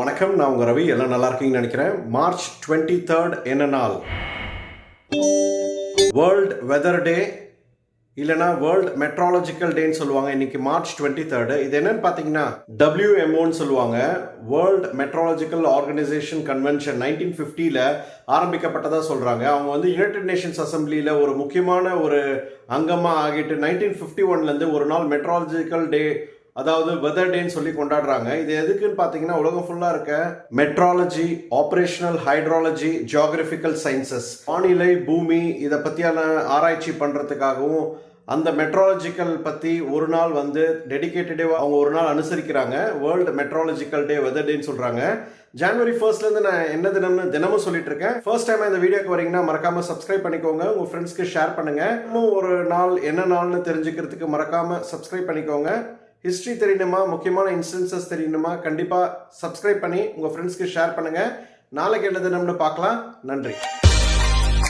வணக்கம் நான் உங்கள் ரவி. எல்லாம் நல்லா இருக்கீங்கன்னு நினைக்கிறேன். மார்ச் டுவெண்ட்டி தேர்ட் என்ன நாள்? வேர்ல்ட் வெதர் டே இல்லைனா வேர்ல்ட் மெட்ராலஜிக்கல் டேன்னு சொல்லுவாங்க. இன்னைக்கு மார்ச் டுவெண்ட்டி தேர்டு. இது என்னன்னு பார்த்தீங்கன்னா டபிள்யூஎம்ஓன்னு சொல்லுவாங்க. World meteorological organization convention nineteen ஃபிஃப்டியில் ஆரம்பிக்கப்பட்டதாக சொல்கிறாங்க அவங்க வந்து யுனைடெட் நேஷன்ஸ் அசம்பிளியில் ஒரு முக்கியமான ஒரு அங்கமாக ஆகிட்டு நைன்டீன் ஃபிஃப்டி ஒன்லேருந்து ஒரு நாள் மெட்ராலஜிக்கல் டே அதாவது வெதர் டேன்னு சொல்லி கொண்டாடுறாங்க. இது எதுக்குன்னு பார்த்தீங்கன்னா உலகம் ஃபுல்லாக இருக்க meteorology operational hydrology geographical sciences வானிலை பூமி இதை பற்றியான ஆராய்ச்சி பண்ணுறதுக்காகவும் அந்த மெட்ராலஜிக்கல் பற்றி ஒரு நாள் வந்து டெடிகேட்டடே அவங்க ஒரு நாள் அனுசரிக்கிறாங்க. வேர்ல்டு மெட்ராலஜிக்கல் டே வெதர் டேன்னு சொல்கிறாங்க ஜனவரி ஃபர்ஸ்ட்லேருந்து நான் என்ன தினம்னு தினமும் சொல்லிட்டு இருக்கேன். ஃபர்ஸ்ட் டைம் இந்த வீடியோக்கு வரீங்கன்னா மறக்காம சப்ஸ்கிரைப் பண்ணிக்கோங்க. உங்கள் ஃப்ரெண்ட்ஸ்க்கு ஷேர் பண்ணுங்க. இன்னும் ஒரு நாள் என்ன நாள்னு தெரிஞ்சுக்கிறதுக்கு மறக்காம சப்ஸ்கிரைப் பண்ணிக்கோங்க. ஹிஸ்ட்ரி தெரியணுமா? முக்கியமான இன்ஸ்டன்சஸ் தெரியணுமா? கண்டிப்பாக சப்ஸ்கிரைப் பண்ணி உங்கள் ஃப்ரெண்ட்ஸ்க்கு ஷேர் பண்ணுங்கள் நாளைக்கு என்ன தினம்னு பார்க்கலாம். நன்றி.